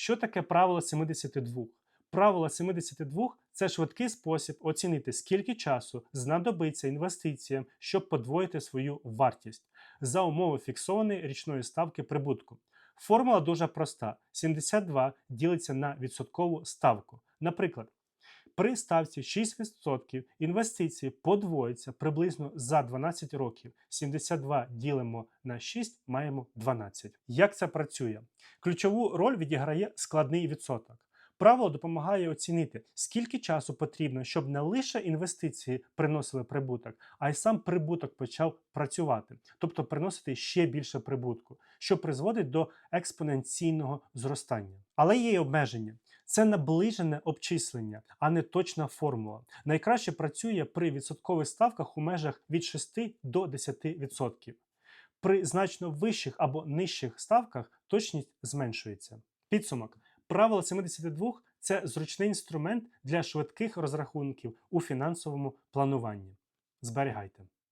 Що таке правило 72? Правило 72 це швидкий спосіб оцінити, скільки часу знадобиться інвестиціям, щоб подвоїти свою вартість за умови фіксованої річної ставки прибутку. Формула дуже проста: 72 ділиться на відсоткову ставку. Наприклад, при ставці 6% інвестиції подвоїться приблизно за 12 років. 72 ділимо на 6, маємо 12. Як це працює? Ключову роль відіграє складний відсоток. Правило допомагає оцінити, скільки часу потрібно, щоб не лише інвестиції приносили прибуток, а й сам прибуток почав працювати, тобто приносити ще більше прибутку, що призводить до експоненційного зростання. Але є й обмеження. Це наближене обчислення, а не точна формула. Найкраще працює при відсоткових ставках у межах від 6 до 10%. При значно вищих або нижчих ставках точність зменшується. Підсумок. Правило 72 це зручний інструмент для швидких розрахунків у фінансовому плануванні. Зберігайте.